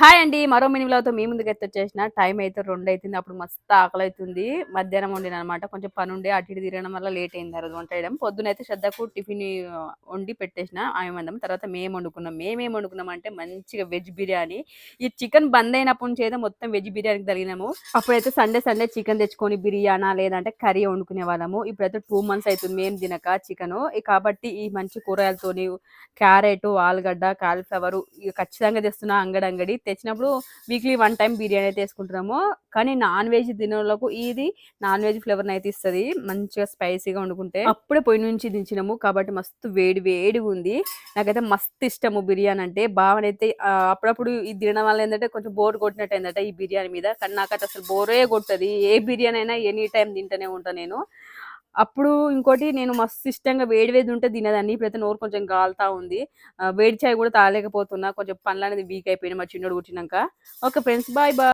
Hi అండి. మరో మినిమిలతో మీ ముందుకు అయితే వచ్చేసిన. టైం అయితే రెండు అవుతుంది అప్పుడు మస్తు ఆకలి అవుతుంది మధ్యాహ్నం వండిన అనమాట కొంచెం పని ఉండి అటు ఇటు తిరగడం వల్ల లేట్ అయింది ఆ రోజు వంట చేయడం. పొద్దున అయితే శ్రద్ధకు టిఫిన్ వండి పెట్టేసిన. ఆమె మందం తర్వాత మేము వండుకున్నాం. మేమేం వండుకున్నాం అంటే మంచిగా వెజ్ బిర్యానీ. ఈ చికెన్ బంద్ అయినప్పటి నుంచి అయితే మొత్తం వెజ్ బిర్యానీకి తగినాము అప్పుడైతే సండే సండే చికెన్ తెచ్చుకొని బిర్యానా లేదంటే కర్రీ వండుకునే వాళ్ళము. ఇప్పుడైతే టూ మంత్స్ అవుతుంది. మేము తినక చికెన్. కాబట్టి ఈ మంచి కూరగాయలతోని క్యారెట్ ఆలుగడ్డ కాలిఫ్లవర్ ఇక ఖచ్చితంగా తెస్తున్నా అంగడి అంగడి. తెచ్చినప్పుడు వీక్లీ వన్ టైం బిర్యానీ అయితే వేసుకుంటున్నాము. కానీ నాన్ వెజ్ తినేళ్ళకు ఇది నాన్ వెజ్ ఫ్లేవర్ అయితే ఇస్తుంది. మంచిగా స్పైసీగా వండుకుంటే. అప్పుడే పొయ్యి నుంచి దించినాము కాబట్టి మస్తు వేడి వేడిగా ఉంది. నాకైతే మస్తు ఇష్టము బిర్యానీ అంటే. బావనైతే అప్పుడప్పుడు ఇది తినడం వల్ల ఏంటంటే కొంచెం బోర్ కొట్టినట్టు అయిందట ఈ బిర్యానీ మీద. కానీ నాకైతే అసలు బోరే కొట్టది. ఏ బిర్యానీ అయినా ఎనీ టైం తింటూనే ఉంటాను నేను. అప్పుడు ఇంకోటి నేను మస్తు ఇష్టంగా వేడి వేడి ఉంటే తినేదాన్ని. ఇప్పుడైతే నోరు కొంచెం గాలుతా ఉంది. వేడి చాయ్ కూడా తాగలేకపోతున్నా. కొంచెం పనులు అనేది వీక్ అయిపోయినాయి. మా చిన్నోడు కుట్టినాక ఓకే ఫ్రెండ్స్. Bye bye.